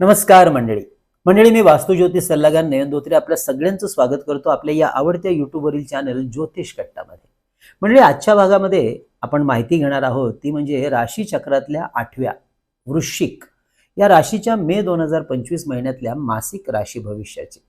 नमस्कार मंडळी. मंडळी मी वास्तुज्योतिष सल्लागार नयन धोत्रे आपल्या सगळ्यांचं स्वागत करतो आपल्या या आवडत्या युट्यूबवरील चॅनल ज्योतिष कट्टामध्ये. मंडळी आजच्या भागामध्ये आपण माहिती घेणार आहोत ती म्हणजे राशी चक्रातल्या आठव्या वृश्चिक. या राशीच्या मे दोन हजार पंचवीस महिन्यातल्या मासिक राशी भविष्याची.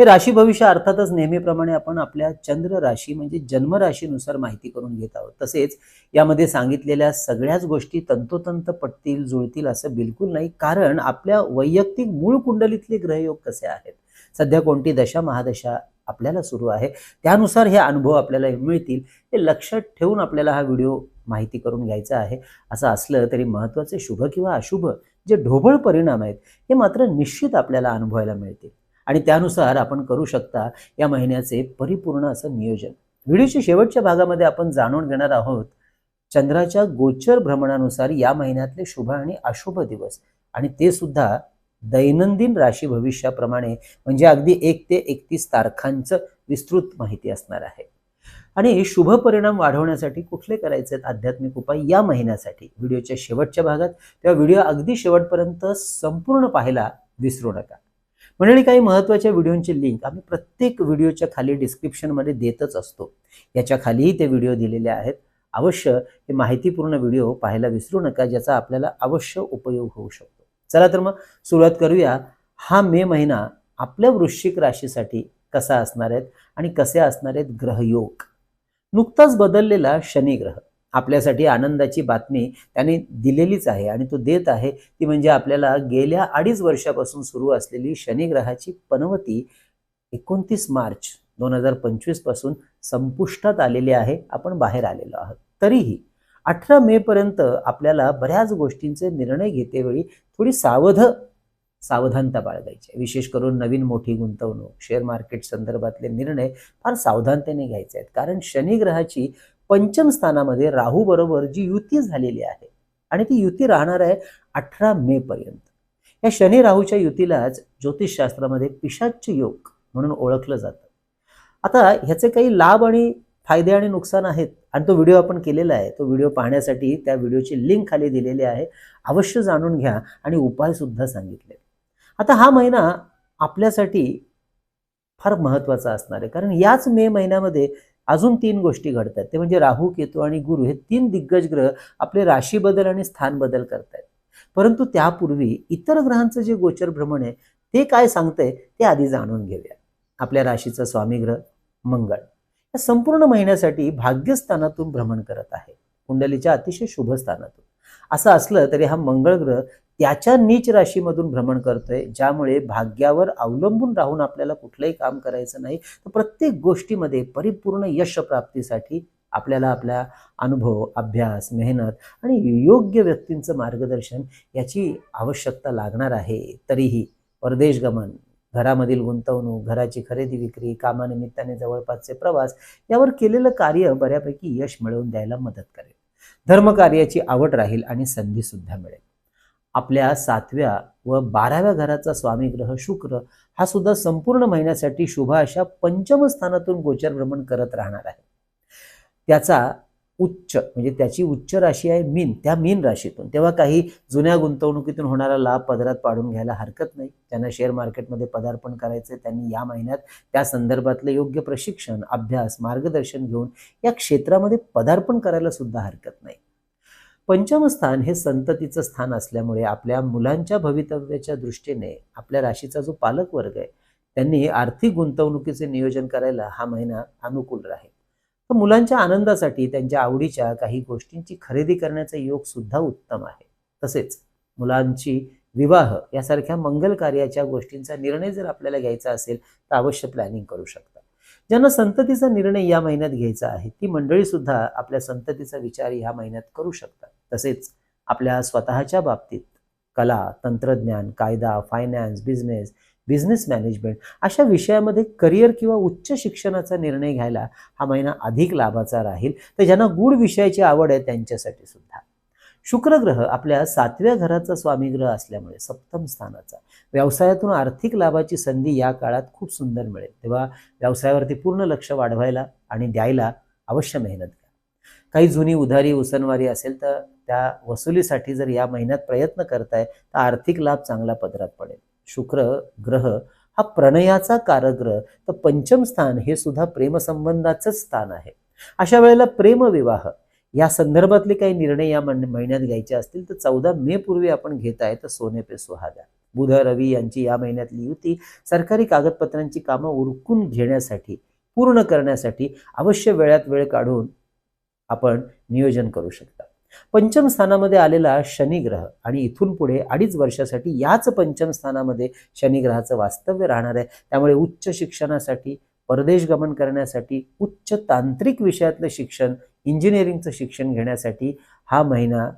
हे राशी भविष्य अर्थातच नेहमीप्रमाणे आपण आपल्या चंद्र राशी म्हणजे जन्मराशीनुसार माहिती करून घेत आहोत. तसेच यामध्ये सांगितलेल्या सगळ्याच गोष्टी तंतोतंत पटतील जुळतील असं बिलकुल नाही. कारण आपल्या वैयक्तिक मूळ कुंडलीतले ग्रहयोग कसे आहेत? सध्या कोणती दशा महादशा आपल्याला सुरू आहे? त्यानुसार हे अनुभव आपल्याला मिळतील. हे लक्षात ठेवून आपल्याला हा व्हिडिओ माहिती करून घ्यायचा आहे. असं असलं तरी महत्त्वाचे शुभ किंवा अशुभ जे ढोबळ परिणाम आहेत हे मात्र निश्चित आपल्याला अनुभवायला मिळतील. आणि त्यानुसार आपण करू शकता या महिन्याचे परिपूर्ण असं नियोजन. व्हिडिओच्या शेवटच्या भागामध्ये आपण जाणून घेणार आहोत चंद्राच्या गोचर भ्रमणानुसार या महिन्यातले शुभ आणि अशुभ दिवस. आणि ते सुद्धा दैनंदिन राशी भविष्याप्रमाणे म्हणजे अगदी एक ते एकतीस तारखांचं विस्तृत माहिती असणार आहे. आणि शुभ परिणाम वाढवण्यासाठी कुठले करायचे आहेत आध्यात्मिक उपाय या महिन्यासाठी व्हिडिओच्या शेवटच्या भागात तेव्हा व्हिडिओ अगदी शेवटपर्यंत संपूर्ण पाहायला विसरू नका. मंडळी काही महत्त्वाच्या व्हिडिओंची लिंक आम्ही प्रत्येक व्हिडिओच्या खाली डिस्क्रिप्शनमध्ये देतच असतो. याच्या खालीही ते व्हिडिओ दिलेले आहेत. अवश्य हे माहितीपूर्ण व्हिडिओ पाहायला विसरू नका ज्याचा आपल्याला अवश्य उपयोग होऊ शकतो. चला तर मग सुरुवात करूया. हा मे महिना आपल्या वृश्चिक राशीसाठी कसा असणार आहेत आणि कसे असणार आहेत ग्रहयोग? नुकताच बदललेला शनिग्रह आपल्यासाठी आनंदाची बातमी त्याने दिलेलीच आहे आणि तो देत आहे. ती म्हणजे आपल्याला गेल्या अडीच वर्षापासून सुरू असलेली शनिग्रहाची पनवती एकोणतीस मार्च दोन हजार पंचवीसपासून संपुष्टात आलेली आहे. आपण बाहेर आलेलो आहोत. तरीही अठरा मे पर्यंत आपल्याला बऱ्याच गोष्टींचे निर्णय घेतेवेळी थोडी सावध सावधानता बाळगायची. आहे. विशेष करून नवीन मोठी गुंतवणूक शेअर मार्केट संदर्भातले निर्णय फार सावधानतेने घ्यायचे आहेत. कारण शनिग्रहाची पंचम स्थानामध्ये राहू बरोबर जी युती झालेली आहे आणि ती युती राहणार आहे अठरा मे पर्यंत. या शनी राहूच्या युतीलाच ज्योतिषशास्त्रामध्ये पिशाच्च योग म्हणून ओळखलं जातं. आता ह्याचे काही लाभ आणि फायदे आणि नुकसान आहेत आणि तो व्हिडिओ आपण केलेला आहे तो व्हिडिओ पाहण्यासाठी त्या व्हिडिओची लिंक खाली दिलेली आहे अवश्य जाणून घ्या आणि उपाय सुद्धा सांगितले. आता हा महिना आपल्यासाठी फार महत्त्वाचा असणार आहे. कारण याच मे महिन्यामध्ये अजून तीन गोष्टी घडतात. ते म्हणजे राहू केतू आणि गुरु हे तीन दिग्गज ग्रह आपले राशी बदल आणि स्थान बदल करतायत. परंतु त्यापूर्वी इतर ग्रहांचं जे गोचर भ्रमण आहे ते काय सांगतंय ते आधी जाणून घेऊया. आपल्या राशीचा स्वामी ग्रह मंगळ. या संपूर्ण महिन्यासाठी भाग्यस्थानातून भ्रमण करत आहे. कुंडलीच्या अतिशय शुभ स्थानातून. असं असलं तरी हा मंगळ ग्रह त्याच्या नीच राशीमधून भ्रमण करतोय ज्यामुळे भाग्यावर अवलंबून राहून आपल्याला कुठलंही काम करायचं नाही. तर प्रत्येक गोष्टीमध्ये परिपूर्ण यश प्राप्तीसाठी आपल्याला आपला अनुभव अभ्यास मेहनत आणि योग्य व्यक्तींचं मार्गदर्शन याची आवश्यकता लागणार आहे. तरीही परदेश गमन घरामधील गुंतवणूक घराची खरेदी विक्री कामानिमित्ताने जवळपासचे प्रवास यावर केलेलं कार्य बऱ्यापैकी यश मिळवून द्यायला मदत करेल. धर्मकार्याची आवड राहील आणि संधीसुद्धा मिळेल. आपल्या सातव्या व बाराव्या घराचा स्वामी ग्रह शुक्र हा सुद्धा संपूर्ण महिन्यासाठी शुभ अशा पंचम स्थानातून गोचर भ्रमण करत राहणार आहे. त्याचा उच्च म्हणजे त्याची उच्च राशी आहे मीन त्या मीन राशीतून. तेव्हा काही जुन्या गुंतवणुकीतून होणारा लाभ पदरात पाडून घ्यायला हरकत नाही. त्यांना शेअर मार्केटमध्ये पदार्पण करायचे त्यांनी या महिन्यात त्या संदर्भातलं योग्य प्रशिक्षण अभ्यास मार्गदर्शन घेऊन या क्षेत्रामध्ये पदार्पण करायला सुद्धा हरकत नाही. पंचम स्थान हे संततीचं स्थान असल्यामुळे आपल्या मुलांच्या भवितव्याच्या दृष्टीने आपल्या राशीचा जो पालक वर्ग आहे त्यांनी आर्थिक गुंतवणुकीचे नियोजन करायला हा महिना अनुकूल राहील. तर मुलांच्या आनंदासाठी त्यांच्या आवडीच्या काही गोष्टींची खरेदी करण्याचा योग सुद्धा उत्तम आहे. तसेच मुलांची विवाह यासारख्या मंगल कार्याच्या गोष्टींचा निर्णय जर आपल्याला घ्यायचा असेल तर अवश्य प्लॅनिंग करू शकता. ज्यांना संततीचा निर्णय या महिन्यात घ्यायचा आहे ती मंडळी सुद्धा आपल्या संततीचा विचार या महिन्यात करू शकतात. तसेच आपल्या स्वतःच्या बाबतीत कला तंत्रज्ञान कायदा फायनान्स बिझनेस बिझनेस मॅनेजमेंट अशा विषयामध्ये करिअर किंवा उच्च शिक्षणाचा निर्णय घ्यायला हा महिना अधिक लाभाचा राहील. तर ज्यांना गूढ विषयाची आवड आहे त्यांच्यासाठी सुद्धा. शुक्रग्रह आपल्या सातव्या घराचा स्वामीग्रह असल्यामुळे सप्तम स्थानाचा. व्यवसायातून आर्थिक लाभाची संधी या काळात खूप सुंदर मिळेल. तेव्हा व्यवसायावरती पूर्ण लक्ष वाढवायला आणि द्यायला अवश्य मेहनत काही जुनी उधारी उसनवारी असेल तर त्या वसुलीसाठी जर या महिन्यात प्रयत्न करताय तर आर्थिक लाभ चांगला पदरात पडेल. शुक्र ग्रह हा प्रणयाचा कारग्रह तर पंचम स्थान हे सुद्धा प्रेमसंबंधाचंच स्थान आहे. अशा वेळेला प्रेमविवाह या संदर्भातले काही निर्णय या महिन्यात घ्यायचे असतील तर चौदा मे पूर्वी आपण घेत आहे तर सोने पे सुहागा. बुध रवी यांची या महिन्यातली युती सरकारी कागदपत्रांची कामं उरकून घेण्यासाठी पूर्ण करण्यासाठी अवश्य वेळात वेळ काढून आपण नियोजन करू शकता. पंचम स्थानामध्ये आलेला शनिग्रह आणि इथून पुढे अडीच वर्षासाठी याच पंचम स्थानामध्ये शनिग्रहाचं वास्तव्य राहणार आहे. त्यामुळे उच्च शिक्षणासाठी परदेश गमन करण्यासाठी उच्च तांत्रिक विषयातलं शिक्षण इंजिनिअरिंगचं शिक्षण घेण्यासाठी हा महिना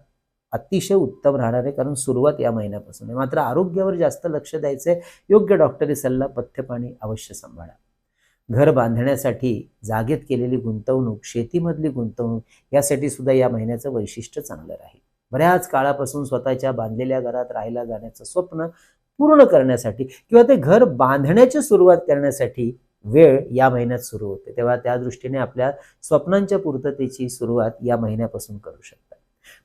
अतिशय उत्तम राहणार आहे. कारण सुरुवात या महिन्यापासून आहे. मात्र आरोग्यावर जास्त लक्ष द्यायचं आहे योग्य डॉक्टरी सल्ला पथ्यपाणी अवश्य सांभाळा. घर बांधण्यासाठी जागेत केलेली गुंतवणूक शेतीमधली गुंतवणूक यासाठी सुद्धा या महिन्याचं वैशिष्ट्य चांगलं राहील. बऱ्याच काळापासून स्वतःच्या बांधलेल्या घरात राहायला जाण्याचं स्वप्न पूर्ण करण्यासाठी किंवा ते घर बांधण्याची सुरुवात करण्यासाठी वेळ या महिन्यात सुरू होते. तेव्हा त्या दृष्टीने आपल्या स्वप्नांच्या पूर्ततेची सुरुवात या महिन्यापासून करू शकता.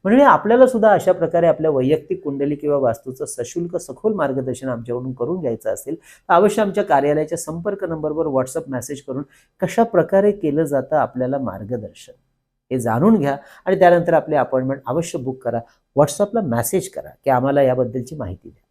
म्हणजे आपल्याला सुद्धा अशा प्रकारे आपल्या वैयक्तिक कुंडली किंवा वास्तूचं सशुल्क सखोल मार्गदर्शन आमच्याकडून करून घ्यायचं असेल तर अवश्य आमच्या कार्यालयाच्या संपर्क नंबरवर व्हॉट्सअप मेसेज करून कशा प्रकारे केलं जातं आपल्याला मार्गदर्शन हे जाणून घ्या आणि त्यानंतर आपली अपॉइंटमेंट अवश्य बुक करा. व्हॉट्सअपला मेसेज करा की आम्हाला याबद्दलची माहिती द्या.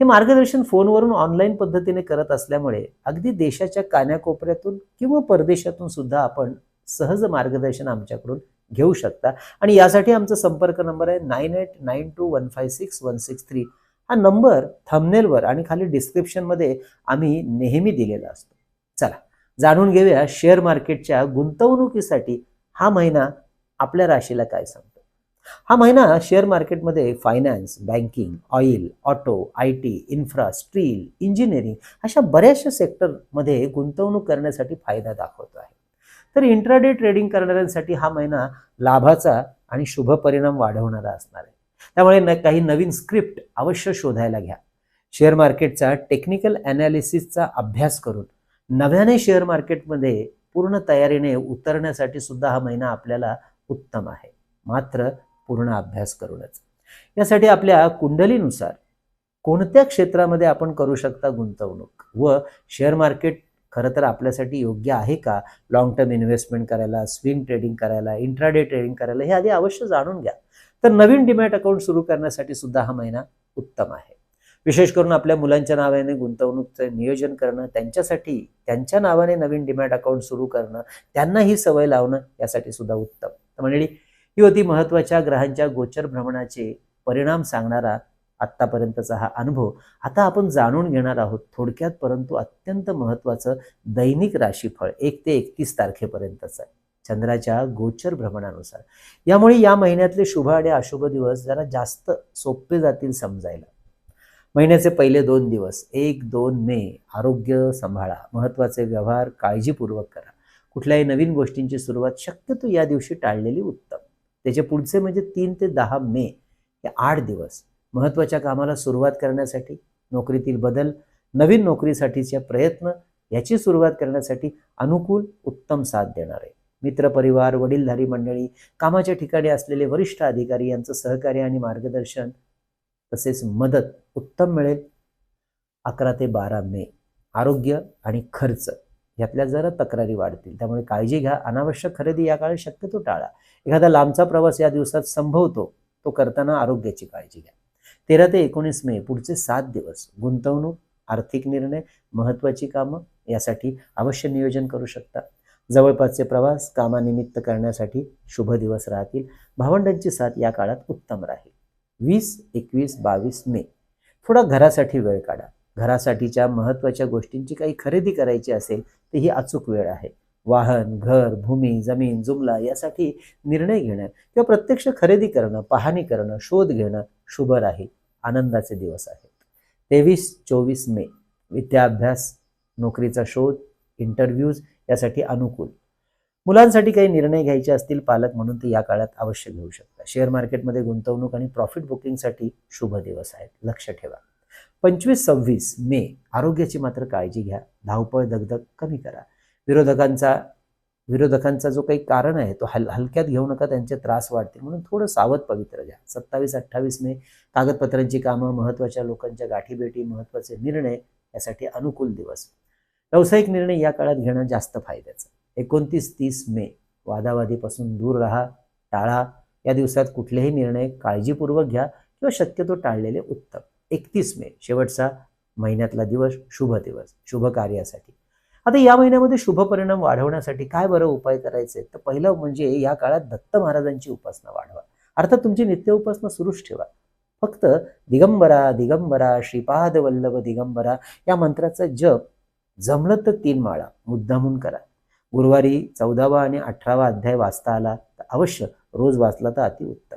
हे मार्गदर्शन फोनवरून ऑनलाईन पद्धतीने करत असल्यामुळे अगदी देशाच्या कान्याकोपऱ्यातून किंवा परदेशातून सुद्धा आपण सहज मार्गदर्शन आमच्याकडून घेऊ शकता. आणि यासाठी आमचा संपर्क नंबर आहे nine eight nine two one five six one six three. हा नंबर थंबनेलवर आणि खाली डिस्क्रिप्शनमध्ये आम्ही नेहमी दिलेला असतो. चला जाणून घेऊया शेअर मार्केटच्या गुंतवणुकीसाठी हा महिना आपल्या राशीला काय सांगतो. हा महिना शेअर मार्केटमध्ये finance banking oil auto I T infra steel engineering अशा बऱ्याचशा सेक्टरमध्ये गुंतवणूक करण्यासाठी फायदा दाखवतो आहे. तर इंट्राडे ट्रेडिंग करणाऱ्यांसाठी हा महिना लाभाचा आणि शुभ परिणाम वाढवणारा असणार आहे. त्यामुळे न काही नवीन स्क्रिप्ट अवश्य शोधायला घ्या. शेअर मार्केटचा टेक्निकल अनालिसिसचा अभ्यास करून नव्याने शेअर मार्केटमध्ये पूर्ण तयारीने उतरण्यासाठी सुद्धा हा महिना आपल्याला उत्तम आहे. मात्र पूर्ण अभ्यास करूनच. यासाठी आपल्या कुंडलीनुसार कोणत्या क्षेत्रामध्ये आपण करू शकता गुंतवणूक व शेअर मार्केट खरं तर आपल्यासाठी योग्य आहे का? लॉंग टर्म इन्व्हेस्टमेंट करायला स्विंग ट्रेडिंग करायला इंट्राडे ट्रेडिंग करायला हे आधी अवश्य जाणून घ्या. तर नवीन डिमॅट अकाउंट सुरू करण्यासाठी सुद्धा हा महिना उत्तम आहे. विशेष करून आपल्या मुलांच्या नावाने गुंतवणूकचं नियोजन करणं त्यांच्यासाठी त्यांच्या नावाने नवीन डिमॅट अकाउंट सुरू करणं त्यांना ही सवय लावणं यासाठी सुद्धा उत्तम. मंडळी ही होती महत्त्वाच्या ग्रहांच्या गोचर भ्रमणाचे परिणाम सांगणारा आत्तापर्यंतचा हा अनुभव. आता आपण जाणून घेणार आहोत थोडक्यात परंतु अत्यंत महत्त्वाचं दैनिक राशीफळ एक ते एकतीस तारखेपर्यंतचं आहे चंद्राच्या गोचर भ्रमणानुसार. यामुळे या महिन्यातले शुभ आणि अशुभ दिवस जरा जास्त सोपे जातील समजायला. महिन्याचे पहिले दोन दिवस एक दोन मे आरोग्य सांभाळा महत्त्वाचे व्यवहार काळजीपूर्वक करा. कुठल्याही नवीन गोष्टींची सुरुवात शक्यतो या दिवशी टाळलेली उत्तम. त्याचे पुढचे म्हणजे तीन ते दहा मे हे आठ दिवस. महत्त्वाच्या कामाला सुरुवात करण्यासाठी नोकरीतील बदल नवीन नोकरीसाठीचे प्रयत्न याची सुरुवात करण्यासाठी अनुकूल उत्तम साथ देणार. आहे मित्रपरिवार वडीलधारी मंडळी कामाच्या ठिकाणी असलेले वरिष्ठ अधिकारी यांचं सहकार्य आणि मार्गदर्शन तसेच मदत उत्तम मिळेल. अकरा ते बारा मे आरोग्य आणि खर्च यातल्या जरा तक्रारी वाढतील. त्यामुळे काळजी घ्या. अनावश्यक खरेदी या काळात शक्यतो टाळा. एखादा लांबचा प्रवास या दिवसात संभवतो. तो करताना आरोग्याची काळजी घ्या. तेरा ते एकोणीस मे पुढचे सात दिवस गुंतवणूक आर्थिक निर्णय महत्त्वाची कामं यासाठी अवश्य नियोजन करू शकता. जवळपासचे प्रवास कामानिमित्त करण्यासाठी शुभ दिवस राहतील. भावंडांची साथ या काळात उत्तम राहील. वीस एकवीस बावीस मे. थोडा घरासाठी वेळ काढा. घरासाठीच्या महत्त्वाच्या गोष्टींची काही खरेदी करायची असेल तर ही अचूक वेळ आहे. वाहन घर भूमी जमीन जुमला यासाठी निर्णय घेणं किंवा प्रत्यक्ष खरेदी करणं पाहणी करणं शोध घेणं शुभ राहील. आनंदाचे दिवस आहेत. तेवीस चोवीस मे विद्याभ्यास नोकरीचा शोध इंटरव्ह्यूज यासाठी अनुकूल. मुलांसाठी काही निर्णय घ्यायचे असतील पालक म्हणून ते या काळात अवश्य घेऊ शकता. शेअर मार्केटमध्ये गुंतवणूक आणि प्रॉफिट बुकिंगसाठी शुभ दिवस आहेत. लक्ष ठेवा. पंचवीस सव्वीस मे आरोग्याची मात्र काळजी घ्या. धावपळ दगदग कमी करा. विरोधकांचा विरोधकांचा जो काही कारण आहे तो हल हलक्यात घेऊ नका त्यांचे त्रास वाढतील. म्हणून थोडं सावध पवित्र घ्या. सत्तावीस अठ्ठावीस मे कागदपत्रांची कामं महत्त्वाच्या लोकांच्या गाठीभेटी महत्त्वाचे निर्णय यासाठी अनुकूल दिवस. व्यावसायिक निर्णय या काळात घेणं जास्त फायद्याचं. एकोणतीस तीस मे वादावादीपासून दूर राहा टाळा. या दिवसात कुठलेही निर्णय काळजीपूर्वक घ्या किंवा शक्यतो टाळलेले उत्तम. एकतीस मे शेवटचा महिन्यातला दिवस शुभ दिवस. शुभ कार्यासाठी. आता या महिन्यामध्ये शुभ परिणाम वाढवण्यासाठी काय बरं उपाय करायचे? तर पहिलं म्हणजे या काळात दत्त महाराजांची उपासना वाढवा. अर्थात तुमची नित्य उपासना सुरूच ठेवा. फक्त दिगंबरा दिगंबरा श्रीपाद वल्लभ दिगंबरा या मंत्राचा जप जमलं तर तीन माळा मुद्दामून करा. गुरुवारी चौदावा आणि अठरावा अध्याय वाचता आला तर अवश्य रोज वाचला तर अतिउत्तम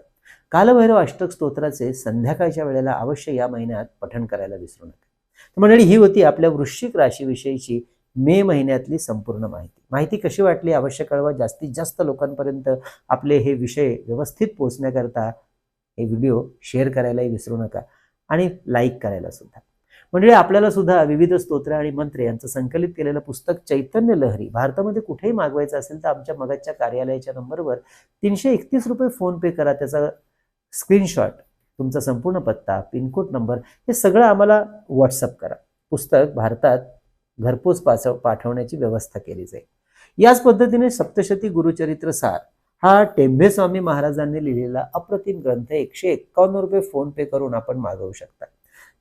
कालभैरव अष्टक स्तोत्राचे संध्याकाळच्या वेळेला अवश्य या महिन्यात पठण करायला विसरू नका. मंडळी ही होती आपल्या वृश्चिक राशीविषयीची मे महिन्यातली संपूर्ण माहिती. माहिती कशी वाटली? अवश्य कळवा. जास्तीत जास्त लोकांपर्यंत आपले हे विषय व्यवस्थित पोहोचण्याकरता हे व्हिडिओ शेअर करायलाही विसरू नका आणि लाईक करायला सुद्धा. म्हणजे आपल्याला सुद्धा विविध स्तोत्र आणि मंत्र यांचं संकलित केलेलं पुस्तक चैतन्य लहरी भारतामध्ये कुठेही मागवायचं असेल तर आमच्या मगाच्या कार्यालयाच्या नंबरवर तीनशे एकतीस रुपये फोन पे करा. त्याचा स्क्रीनशॉट तुमचा संपूर्ण पत्ता पिनकोड नंबर हे सगळं आम्हाला व्हॉट्सअप करा. पुस्तक भारतात घरपोच पाचव पाठवण्याची व्यवस्था केली जाईल. याच पद्धतीने सप्तशती गुरुचरित्र सार हा टेंभे स्वामी महाराजांनी लिहिलेला अप्रतिम ग्रंथ एकशे एक्कावन्न रुपये फोन पे करून आपण मागवू शकता.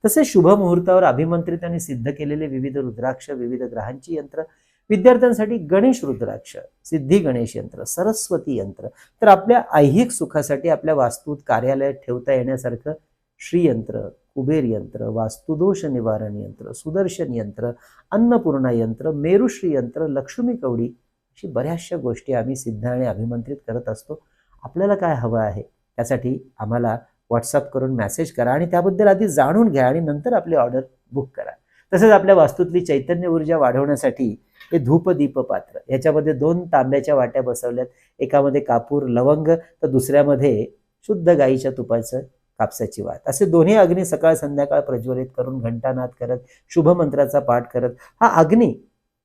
तसेच शुभ मुहूर्तावर अभिमंत्रित आणि सिद्ध केलेले विविध रुद्राक्ष विविध ग्रहांची यंत्र विद्यार्थ्यांसाठी गणेश रुद्राक्ष सिद्धी गणेश यंत्र सरस्वती यंत्र तर आपल्या ऐहिक सुखासाठी आपल्या वास्तूत कार्यालयात ठेवता येण्यासारखं श्रीयंत्र कुबेर यंत्र वास्तुदोष निवारण यंत्र सुदर्शन यंत्र अन्नपूर्णा यंत्र मेरुश्री यंत्र लक्ष्मी कवडी अशी बऱ्याचशा गोष्टी आम्ही सिद्ध आणि अभिमंत्रित करत असतो. आपल्याला काय हवं आहे त्यासाठी आम्हाला व्हॉट्सअप करून मेसेज करा आणि त्याबद्दल आधी जाणून घ्या आणि नंतर आपली ऑर्डर बुक करा. तसेच आपल्या वास्तूतली चैतन्य ऊर्जा वाढवण्यासाठी हे धूपदीप पात्र याच्यामध्ये दोन तांब्याच्या वाट्या बसवल्यात. एकामध्ये कापूर लवंग तर दुसऱ्यामध्ये शुद्ध गाईच्या तुपाचं कापसाची वात असे दोन्ही अग्नी सकाळ संध्याकाळ प्रज्वलित करून घंटानाद करत शुभमंत्राचा पाठ करत हा अग्नी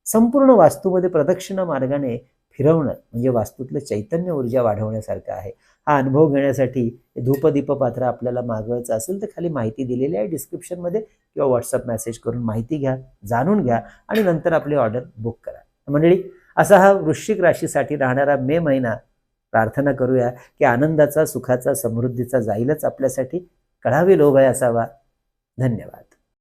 संपूर्ण वास्तूमध्ये प्रदक्षिणा मार्गाने फिरवणं म्हणजे वास्तूतलं चैतन्य ऊर्जा वाढवण्यासारखं आहे. हा अनुभव घेण्यासाठी धूपदीप पात्र आपल्याला मागवायचं असेल तर खाली माहिती दिलेली आहे. डिस्क्रिप्शनमध्ये किंवा व्हॉट्सअप मेसेज करून माहिती घ्या जाणून घ्या आणि नंतर आपली ऑर्डर बुक करा. मंडळी असा हा वृश्चिक राशीसाठी राहणारा मे महिना प्रार्थना करूया की आनंदाचा सुखाचा समृद्धीचा जाईलच आपल्यासाठी. कळावे लोभय असावा. धन्यवाद.